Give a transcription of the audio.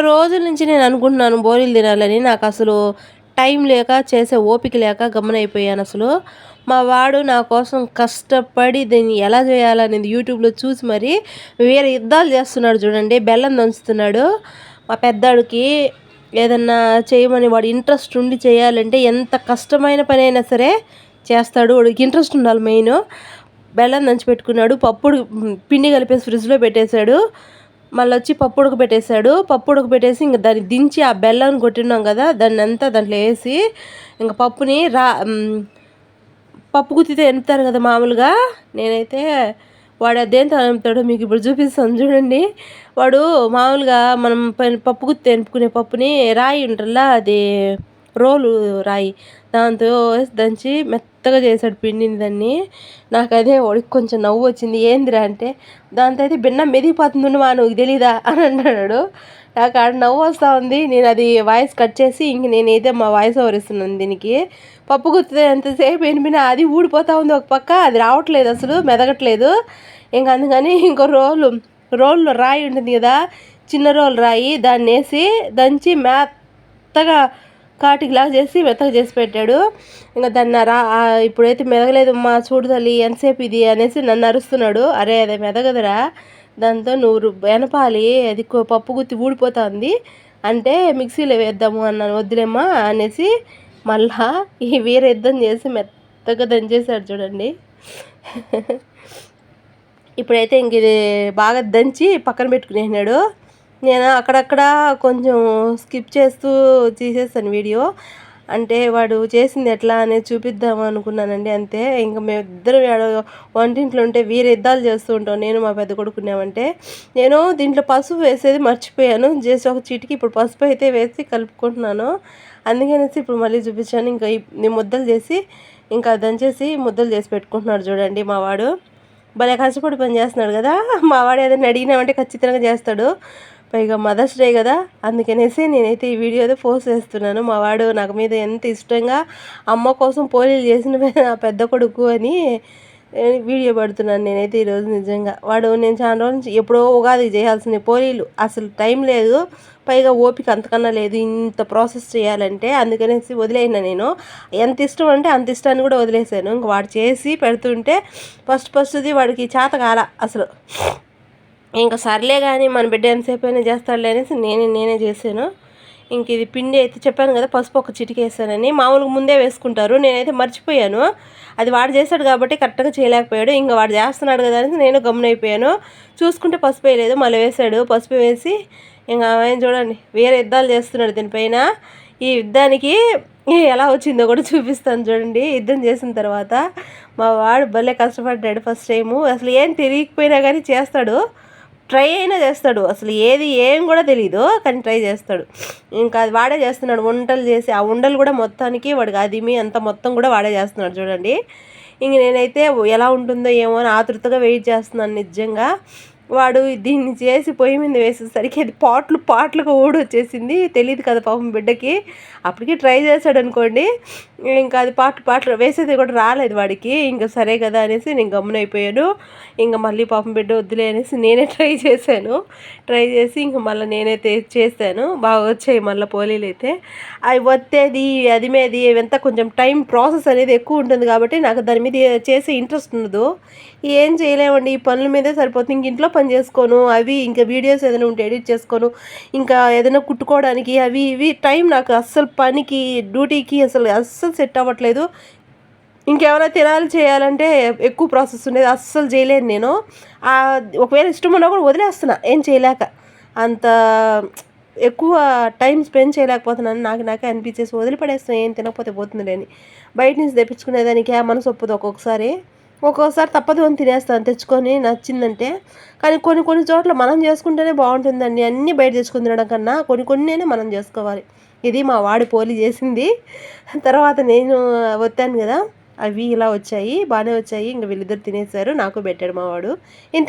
రోజుల నుంచి నేను అనుకుంటున్నాను బోరీలు తినాలని. నాకు అసలు టైం లేక చేసే ఓపిక లేక గమనైపోయాను అసలు. మా వాడు నా కోసం కష్టపడి దీన్ని ఎలా చేయాలనేది యూట్యూబ్లో చూసి మరి వేరే యుద్ధాలు చేస్తున్నాడు చూడండి. బెల్లం దంచుతున్నాడు. మా పెద్దాడికి ఏదన్నా చేయమని వాడు ఇంట్రెస్ట్ ఉండి చేయాలంటే ఎంత కష్టమైన పని అయినా సరే చేస్తాడు. వాడికి ఇంట్రెస్ట్ ఉండాలి మెయిన్. బెల్లం దంచి పెట్టుకున్నాడు. పప్పుడు పిండి కలిపేసి ఫ్రిడ్జ్లో పెట్టేశాడు. మళ్ళీ వచ్చి పప్పు ఉడకబెట్టేశాడు పప్పు ఉడకబెట్టేసి ఇంకా దాన్ని దించి ఆ బెల్లాన్ని కొట్టినాం కదా దాన్ని అంతా దాంట్లో వేసి ఇంకా పప్పుని రా పప్పు గుత్తితే ఎనుపుతారు కదా మామూలుగా. నేనైతే వాడు అదేంతో ఎనుపుతాడో మీకు ఇప్పుడు చూపిస్తాను చూడండి. వాడు మామూలుగా మనం పప్పు గుత్తి ఎనుపుకునే పప్పుని రాయి ఉంటుందా అది రోలు రాయి. దాంతో దంచి మెత్త మెత్తగా చేశాడు పిండిని దాన్ని. నాకు అదే వాడికి కొంచెం నవ్వు వచ్చింది. ఏందిరా అంటే దాంతో అయితే బిన్న మెదిగిపోతుంది మా నువ్వు తెలీదా? అని అన్నాడు నాకు ఆడ నవ్వు వస్తూ ఉంది. నేను అది వాయిస్ కట్ చేసి ఇంక నేనైతే మా వాయిస్ ఓవర్ ఇస్తున్నాను దీనికి. పప్పు గుర్తు ఎంతసేపు ఎనిమినా అది ఊడిపోతూ ఉంది ఒక పక్క. అది రావట్లేదు అసలు మెదగట్లేదు. ఇంక అందుకని ఇంకో రోలు రోల్లో రాయి ఉంటుంది కదా చిన్న రోలు రాయి దాన్ని వేసి దంచి మెత్తగా కాటికిలా చేసి మెత్తగా చేసి పెట్టాడు. ఇంకా దాన్ని రా ఇప్పుడైతే మెదగలేదు మా చూడు తల్లి ఎంతసేపు ఇది అనేసి నన్ను అరుస్తున్నాడు. అరే అదే మెదగదురా. దాంతో నువ్వు వెనపాలి అది పప్పు గుత్తి ఊడిపోతుంది. అంటే మిక్సీలో వేద్దాము అన్నాను. వద్దులేమ్మా అనేసి మళ్ళా ఈ వేరే యుద్ధం చేసి మెత్తగా దంచేశాడు చూడండి. ఇప్పుడైతే ఇంక ఇది బాగా దంచి పక్కన పెట్టుకునేసినాడు. నేను అక్కడక్కడ కొంచెం స్కిప్ చేస్తూ తీసేసాను వీడియో. అంటే వాడు చేసింది ఎట్లా అనేది చూపిద్దాం అనుకున్నానండి అంతే. ఇంకా మేమిద్దరం వంటింట్లో ఉంటే వీరే యుద్ధాలు చేస్తూ ఉంటాం. నేను మా పెద్ద కొడుకున్నామంటే నేను దీంట్లో పసుపు వేసేది మర్చిపోయాను. జస్ట్ ఒక చిటికి ఇప్పుడు పసుపు అయితే వేసి కలుపుకుంటున్నాను. అందుకనేసి ఇప్పుడు మళ్ళీ చూపించాను. ఇంకా నేను ముద్దలు చేసి ఇంకా దంచేసి ముద్దలు చేసి పెట్టుకుంటున్నాడు చూడండి మా వాడు. భలే కష్టపడి పని చేస్తున్నాడు కదా. మా వాడు ఏదైనా అడిగినామంటే ఖచ్చితంగా చేస్తాడు. పైగా మదర్స్ డే కదా అందుకనేసి నేనైతే ఈ వీడియో పోస్ట్ చేస్తున్నాను. మా వాడు నాకు మీద ఎంత ఇష్టంగా అమ్మ కోసం పోలీలు చేసిన పెద్ద కొడుకు అని వీడియో పడుతున్నాను నేనైతే ఈరోజు నిజంగా. వాడు నేను చాలా రోజు నుంచి ఎప్పుడో ఉగాది చేయాల్సిన పోలీలు. అసలు టైం లేదు. పైగా ఓపిక అంతకన్నా లేదు ఇంత ప్రాసెస్ చేయాలంటే. అందుకనేసి వదిలేసిన నేను. ఎంత ఇష్టం అంటే అంత ఇష్టాన్ని కూడా వదిలేసాను ఇంక వాడు చేసి పెడుతుంటే ఫస్ట్ ఫస్ట్ది వాడికి చేత కాల అసలు. ఇంకా సర్లే కానీ మన బిడ్డ ఎంతసేపు అయినా చేస్తాడులే అనేసి నేనే నేనే చేశాను. ఇంక ఇది పిండి అయితే చెప్పాను కదా పసుపు ఒక చిటికేసానని మామూలుగా ముందే వేసుకుంటారు. నేనైతే మర్చిపోయాను. అది వాడు చేశాడు కాబట్టి కరెక్ట్గా చేయలేకపోయాడు. ఇంకా వాడు చేస్తున్నాడు కదా అనేసి నేను గమనైపోయాను చూసుకుంటే పసుపు వేయలేదు మళ్ళీ వేసాడు పసుపు వేసి ఇంకా ఆయన చూడండి వేరే యుద్ధాలు చేస్తున్నాడు దీనిపైన. ఈ యుద్ధానికి ఎలా వచ్చిందో కూడా చూపిస్తాను చూడండి. యుద్ధం చేసిన తర్వాత మా వాడు భలే కష్టపడ్డాడు ఫస్ట్ టైము. అసలు ఏం తెలియకపోయినా కానీ చేస్తాడు. ట్రై అయినా చేస్తాడు. అసలు ఏది ఏం కూడా తెలియదు కానీ ట్రై చేస్తాడు. ఇంకా అది వాడే చేస్తున్నాడు. వంటలు చేసి ఆ ఉండలు కూడా మొత్తానికి వాడికి అదిమి అంత మొత్తం కూడా వాడే చేస్తున్నాడు చూడండి. ఇంక నేనైతే ఎలా ఉంటుందో ఏమో అని ఆతృతగా వెయిట్ చేస్తున్నాను నిజంగా. వాడు దీన్ని చేసి పొయ్యి మీద వేసేసరికి అది పాట్లు పాట్లుగా ఊడొచ్చేసింది. తెలియదు కదా పాపం బిడ్డకి. అప్పటికి ట్రై చేశాడు అనుకోండి ఇంకా అది పాటలు పాటలు వేసేది కూడా రాలేదు వాడికి. ఇంకా సరే కదా అనేసి నేను గమ్మునైపోయాను ఇంకా మళ్ళీ పాపం బిడ్డ వద్దులే అనేసి నేనే ట్రై చేశాను. ట్రై చేసి ఇంకా మళ్ళీ నేనైతే చేశాను బాగా వచ్చాయి మళ్ళీ పోలీలు అయితే. అవి వత్తేది అది మీది ఇవంతా కొంచెం టైం ప్రాసెస్ అనేది ఎక్కువ ఉంటుంది కాబట్టి నాకు దాని మీద చేసే ఇంట్రెస్ట్ ఉండదు. ఏం చేయలేమండి. ఈ పనుల మీదే సరిపోతుంది. ఇంక ఇంట్లో పని చేసుకోను అవి ఇంకా వీడియోస్ ఏదైనా ఉంటే ఎడిట్ చేసుకోను ఇంకా ఏదైనా కుట్టుకోవడానికి అవి ఇవి టైం నాకు అస్సలు పనికి డ్యూటీకి అసలు అస్సలు సెట్ అవ్వట్లేదు. ఇంకేమైనా తినాలి చేయాలంటే ఎక్కువ ప్రాసెస్ ఉండేది అస్సలు చేయలేను నేను. ఒకవేళ ఇష్టం ఉన్నా కూడా వదిలేస్తున్నా ఏం చేయలేక. అంత ఎక్కువ టైం స్పెండ్ చేయలేకపోతున్నాను నాకు నాకే అనిపించేసి వదిలిపడేస్తాను ఏం తినకపోతే పోతుంది లేని బయట నుంచి తెప్పించుకునేదానికి మనసు ఒప్పదు ఒక్కొక్కసారి. ఒక్కోసారి తప్పదు అని తినేస్తాను. తెచ్చుకొని నచ్చిందంటే. కానీ కొన్ని కొన్ని చోట్ల మనం చేసుకుంటేనే బాగుంటుందండి. అన్నీ బయట తెచ్చుకుని తినడం కన్నా కొన్ని కొన్నినే మనం చేసుకోవాలి. ఇది మా వాడి పోలి చేసింది. తర్వాత నేను వచ్చాను కదా అవి ఇలా వచ్చాయి బాగానే వచ్చాయి. ఇంకా వీళ్ళిద్దరు తినేసారు నాకు పెట్టాడు మా వాడు. ఇంత